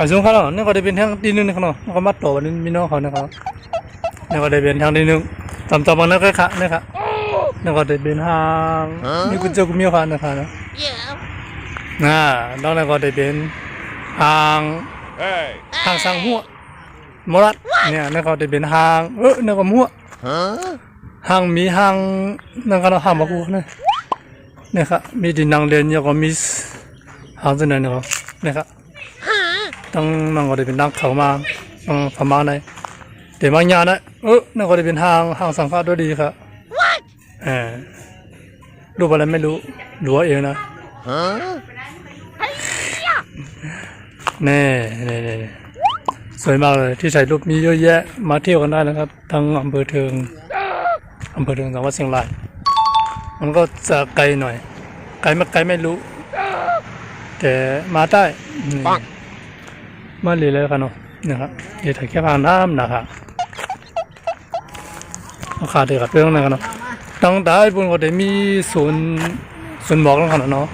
อาซุงเขาเนาะนี่ก็ได้เป็นทางที่นึงนะครับเนาะเขามาต่อวันนี้มีน้องเขานะครับนี่ก็ได้เป็นทางที่นึงตามต่อมาแล้วก็ค่ะนะครับนี่ก็ได้เป็นทางนี่กุญแจกุมีค่ะนะครับเนะ Yeah. อ่าแล้วนี่ก็ได้เป็นทางทางสังหัวมรัดเนี่ยนี่ก็ได้เป็นทางเออนี่ก็มัวห้างมีห้างนั่นก็เราห้างมากูนะเนี่ยครับมีดินนางเรียนยังก็มีห้างตัวนั้นนะครับเนี่ยครับ ตั้งนั่งก็ได้เป็นนักเขามาตั้งพม่าในเดี๋ยวบางอย่างนะเออนั่นก็ได้เป็นห้างห้างสังฆาด้วยดีครับเออรู้อะไรไม่รู้รู้เองนะ Huh? แน่แน่แน่สวยมากเลยที่ใส่รูปมีเยอะแยะมาเที่ยวกันได้นะครับทั้งอำเภอเทิงอำเภอเทิงจังหวัดเชียงรายมันก็จะไกลหน่อย ไกลไม่ไกลไม่รู้ แต่มาได้ มปังมาเลยเลยครับเนาะนะครับเดี๋ยวถ่ายแค่พางน้ำนะครับราคาเดียวกับเรื่องนั้นกันเนาะตั้งแต่บุญก็ได้มีศูนย์ศูนย์บอกแล้วกันเนาะ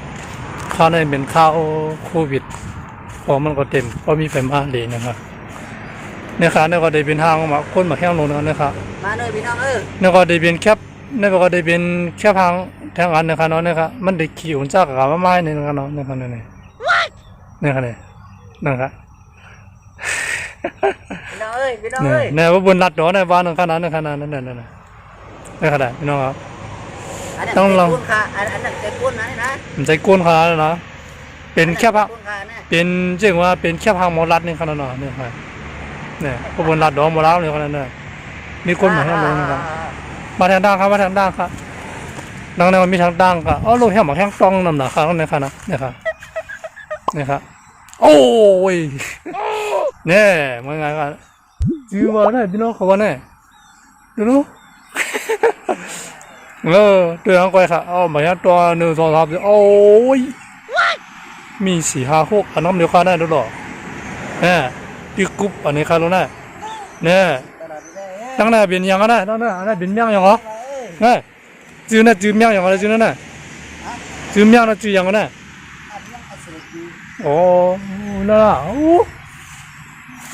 ข้าวในเป็นข้าวโควิดพอมันก็เต็มเพราะมีไฟมาเลยนะครับเนี่ยครับเนี่ยก็ได้เป็นห้างมาคนมาแห้งลงนะครับมาเลยพี่น้องเอ้ยนี่ก็ได้เป็นแคบนี่ก็ได้เป็นแคบทางทางอันนะครับเนาะนะครับมันได้ขี่อุ่นจากกับมาไม้นี่นะครับเนาะนะครับนี่นี่ครับนี่นะครับ พี่น้องเอ้ยพี่น้องนี่เอ้ยนี่ว่าบนรัดดอกในบ้านนั่นขนาดนั้นขนาดนั้นนั่นนั่นนั่นนี่ขนาดพี่น้องครับอันนั้นต้องลองใจกุ้นค่ะอันอันนั้นใจกุ้นนะนี่นะมันใจก้นขนาดนั้นนะเป็นแคบทางกุ้นค่ะเนี่ยเป็นเรียกว่าเป็นแคบทางหมอรัดนี่ขนาดนั้นนี่ครับนี่พวกบนรัดดอกหมอรัดนี่ขนาดนั้นมีคนมาให้ลงนะครับมาทางด้านครับมาทางด้านครับดังนั้นมันมีทางด้านครับอ๋อลูกแห้งหมาแห้งต้องนำหนาครับนี่ครับนะนี่ครับนี่ครับโอ้ย เนี่ยมันไงกันจีว่าได้พี่น้องเขาว่าแน่ดูนู้ เออตัวยังไงครับอ๋อหมาแห้งตัวหนึ่งสองสามสี่โอ้ยมีสี่ห้าหกอันน้ำเดียวกันได้ด้วยหรอเนี่ยตีกรุ๊ปอันนี้ครับรู้แน่เนี่ย ตลอดเลยเอ้ย ตั้งแต่เป็นยังไงนะตั้งแต่อันนั้นเป็นเมี่ยงยังเหรอ เอ้ย 哎，只有那只苗样了，只有那，只有苗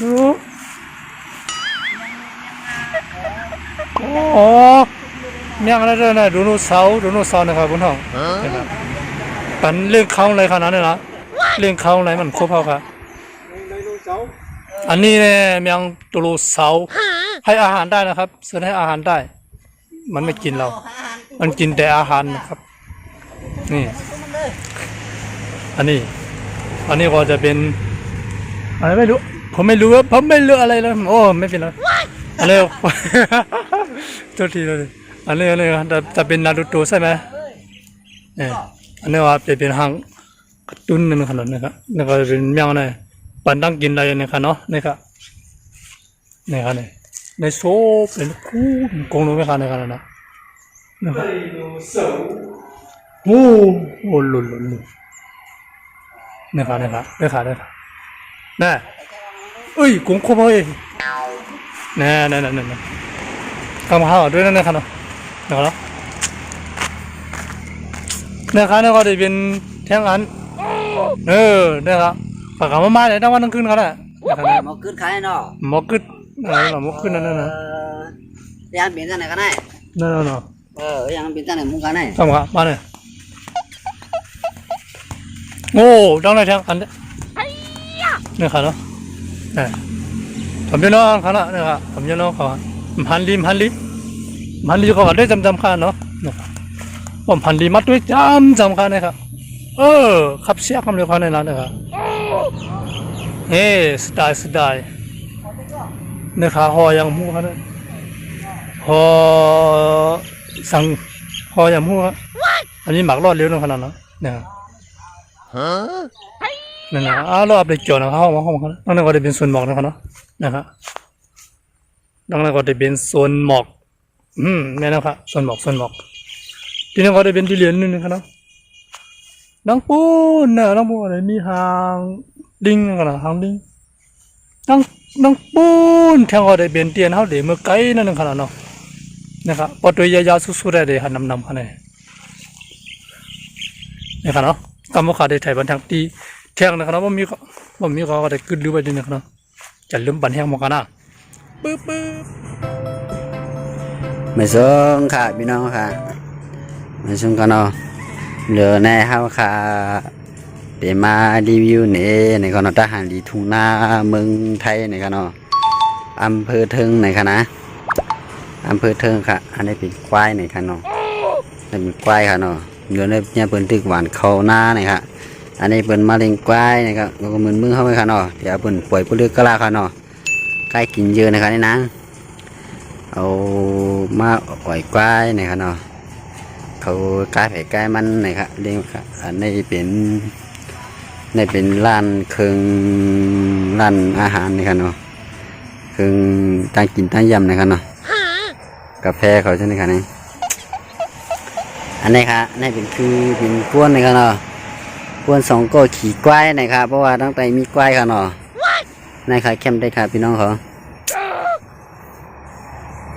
ดูโอ้โหเมี่ยงอะไรด้วยนะดูนูเสาดูนูเสานะครับคุณท้องเห็นไหเรื่องเขาอะไรขนาดนี้ละเรื่องเขาอะไรมันครบเขาครับอันนี้เนี่ยเมี่ยงตูรูเสาให้อาหารได้นะครับเสนอให้อาหารได้ มันไม่กินเรา มันกินแต่อาหารนะครับ นี่ อันนี้ อันนี้ก็จะเป็นอะไรไม่รู้ ผมไม่รู้ว่าผมไม่รู้อะไรเลยโอ้ไม่เป็นไรอันนี้โทษทีเลยอันนี้อันนี้จะจะเป็นนารูโตะใช่ไหมเนี่ยอันนี้ว่าจะเป็นหางการ์ตูนนี่นะครับนะครับนี่ก็เป็นเมียงนะปันตั้งกินอะไรนะครับเนาะนี่ครับนี่ครับนี่ในโซ่เป็นคู่กงลงไม่ครับนี่ครับนะนะครับโอ้โหหลุดหลุดหลุดนี่ครับนี่ครับนี่ครับนี่ครับน่ะ เอ้ยกุ้งคมเอ้ยน่ะน่ะน่ะน่ะน่ะกำข้าวด้วยนะนะครับเนาะนะครับนี่ครับนี่ก็จะเป็นแท่งอันเออนี่ครับปากกามามาเลยทั้งวันทั้งคืนครับน่ะนะครับหมอขึ้นขายเนาะหมอกึดอะไรหรอหมอกึดนั่นน่ะนะเออยังเป็นจังไหนกันไหนนั่นน่ะเนาะเออยังเป็นจังไหนมุงกันไหนทำครับมาเลยโอ้ดังเลยแท่งอันเนี้ยนี่ครับเนาะ นี่ผมจะน้องเขาละนี่ครับผมจะน้องเขาพันลีพันลีพันลีเขาก็ได้จำจำค่าเนาะนะครับผมพันลีมัดด้วยจำจำค่านะค นร้านนะครับเฮ้สไตล์สไตล์นี่ครับหอยังมูเขาเนี่ยหอสั่งหอยังมูครับอันนี้หมักเร็วนะขนาดนั้นนะครับ Huh? นั่นนะอ้าวเราเดตจอนะครับห้องห้องเขาดังนั้นก็จะเป็นส่วนหมอกนะครับเนาะนะครับดังนั้นก็จะเป็นส่วนหมอก อืมแม่นะครับส่วนหมอกส่วนหมอก ที่นี้ก็จะเป็นที่เหรียญนึงนะครับเนาะดังปูนเนะดังปูนอะไรมีหางลิงนะครับนะหางลิงดังดังปูนแทงก็จะเป็นเตียนเขาเดี๋ยวเมื่อไกลนั่นนะครับเนาะนะครับพอตัวยาวๆสุดๆได้เลยหันนำนำเขาเนี่ยนะครับเนาะกำมขาได้ถ่ายบันทังตี แทงนะครับว่ามีบ่ามีเขาก็ได้กึดลือไปดินะครับจะลืมบันแห้งหมกันนะปึ๊บปึ๊บไม่ส่งค่ะพี่น้องค่ะไม่ส่งกันเนาะเดี๋ยวในเฮาค่ะเดี๋ยวมารีวิวเนี่ในกันเนาะทหารดีทุ่งนาเมืองไทยในกันเนาะอำเภอเทิงในค่ะนะอำเภอเทิงค่ะ อันนี้เป็นควายในค่ะเนาะเป็นควายค่ะเนาะเดี๋ยวในเนี่ยเปิ้นตึกหวานเขาหน้าในค่ะ อันนี้เปิ้นมาเลี้ยงควายนะครับแล้วก็มือมือเข้าไปค่ะเนาะเดี๋ยวเปิ้นปล่อยผู้เลือกกะลาค่ะเนาะใกล้กินเยอะนะคะนี่นะเอามาปล่อยควายนะครับเนาะเขากายไผ่กายมันนะครับเลี้ยงครับอันนี้เป็นนี่เป็นร้านเครื่องร้านอาหารนะครับเนาะเครื่องตั้งกินตั้งยำนะครับเนาะกาแฟเขาใช่ไหมครับนี่อันนี้ครับนี่เป็นคือเป็นกวนนะครับเนาะ วนสองก็ขี่ควายนะครับเพราะว่าตั้งแต่มีควายครับเนาะนี่ครับเข้มได้ครับพี่น้องเขา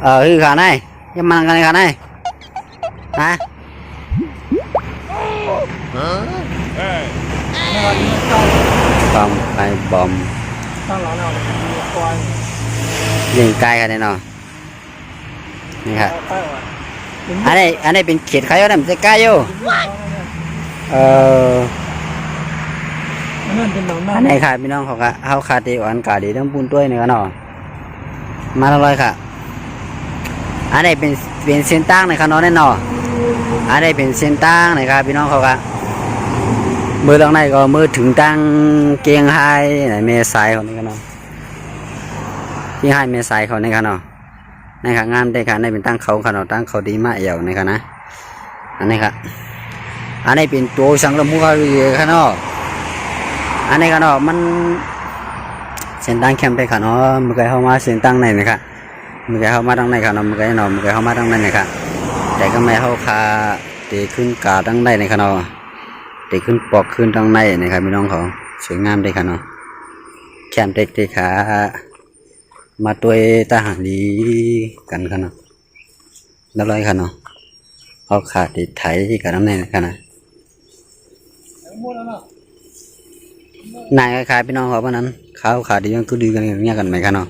ờ hư khả này nhưng mà cái này khả này hả Huh? Hey. บอมไปบอมตั้งหลังเรามีควายเลี้ยงไก่กันแน่นอนนี่ครับใกล้ว่ะอันนี้อันนี้เป็นเขตใครก็ได้มันจะใกล้อยู่เออ อันนี้ค่ะพี่น้องเขาก็เขาขาดดีอ่อนกาดีต้องปูนด้วยนี่กันเนาะมาละร้อยค่ะ อันนี้เป็นเป็นเส้นตั้งในคันนอนแน่นอนอันนี้เป็นเส้นตั้งนะครับพี่น้องเขาก็มือตรงไหนก็มือถึงตั้งเกียงไฮไหนเมสายเขานี่กันเนาะเกียงไฮเมสายเขานี่กันเนาะนี่ค่ะงามได้ค่ะในเป็นตั้งเขาค่ะเนาะตั้งเขาดีมากเอี่ยวนี่ค่ะนะอันนี้ค่ะอันนี้เป็นตัวสังลมุกค่ะเนาะอั อันนี้ก็เนาะมันเส้นตั้งแคมป์ไปค่ะเนาะมันก็เข้ามาเส้นตั้งไหนนะครับมันก็เข้ามาทางไหนค่ะเนาะมันก็เนาะมันก็เข้ามาทางนั้นนะครับแต่ก็ไม่เข้าคาตีขึ้นกาทางในนะครับเนาะตีขึ้นปอกขึ้นทางในนะครับพี่น้องเขาสวยงามเลยค่ะเนาะแคมเด็กเด็กค่ะมาตัวทหารดีกันค่ะเนาะแล้วร้อยค่ะเนาะเอาขาติดไถกับน้ำในนะครับนะ นายคล้ายๆพี่น้องเขาเพราะนั้นเขาขาดีมันก็ดีกันอย่างเงี้ยกันไหมครับเนาะ